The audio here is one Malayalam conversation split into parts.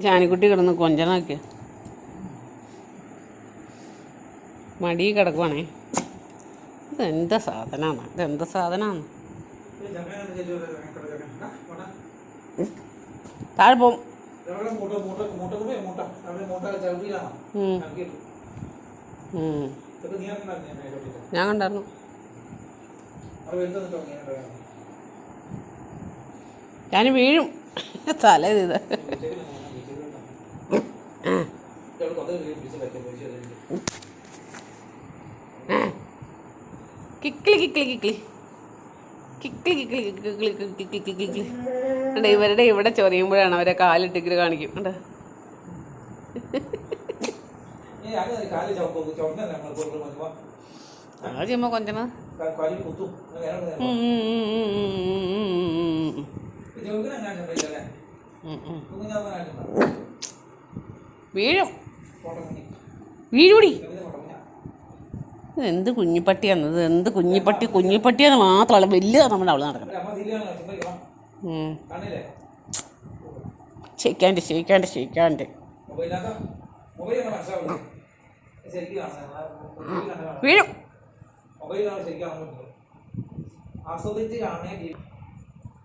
ജാനിക്കുട്ടി കിടന്ന് കൊഞ്ചനാക്കിയ? മടി കിടക്കുവാണേ. ഇതെന്താ സാധനമാണ് ഇതെന്താ സാധനമാണ് താഴെ. ഉം. ഞാൻ കണ്ടായിരുന്നു. ഞാൻ വീഴും. തല ഇത്. കിക്കിളി കിക്കിളി കിക്കിളി. കിക്കിളി കിക്കിളി കിക്കിളി കിക്കിളി കിക്കിളി കിക്കിളി കണ്ടോ ഇവരുടെ ഇവിടെ ചൊറിയുമ്പോഴാണ് അവരെ കാലിട്ടിക്കിരി കാണിക്കും. കണ്ടോ? അത് ചെയ്യുമ്പോൾ കൊഞ്ചണ വീഴും. വീഴൂടി. എന്ത് കുഞ്ഞിപ്പട്ടിയാണ് ഇത്? എന്ത് കുഞ്ഞിപ്പട്ടി? കുഞ്ഞിപ്പട്ടിയെന്ന് മാത്രമല്ല വലിയതാണ് നമ്മുടെ അവൾ നടക്കുന്നത്. ശരിക്കാണ്ട് ശരിക്കാണ്ട് ശരിക്കാണ്ട് വീഴും.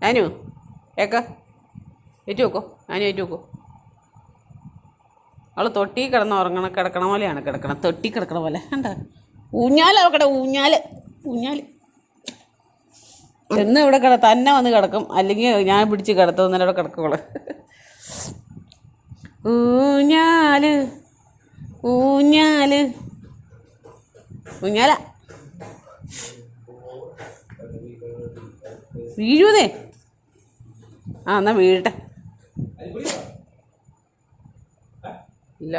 ഞാനു ഏക്ക. ഏറ്റു നോക്കോ ഞാനും ഏറ്റു നോക്കോ അവൾ തൊട്ടി കിടന്ന് ഉറങ്ങണ കിടക്കണ പോലെയാണ് കിടക്കണം. തൊട്ടി കിടക്കണ പോലെ. കണ്ട? ഊഞ്ഞാൽ അവക്കടെ ഊഞ്ഞാൽ. ഊഞ്ഞാൽ. എന്ന് ഇവിടെ കിട തന്നെ വന്ന് കിടക്കും. അല്ലെങ്കിൽ ഞാൻ പിടിച്ച് കിടത്തും അവിടെ കിടക്കുള്ളു ഊഞ്ഞാൽ ഊഞ്ഞാൽ. ഊഞ്ഞാല. വീഴൂതേ ആ എന്നാ വീഴട്ടെ. ഇല്ല.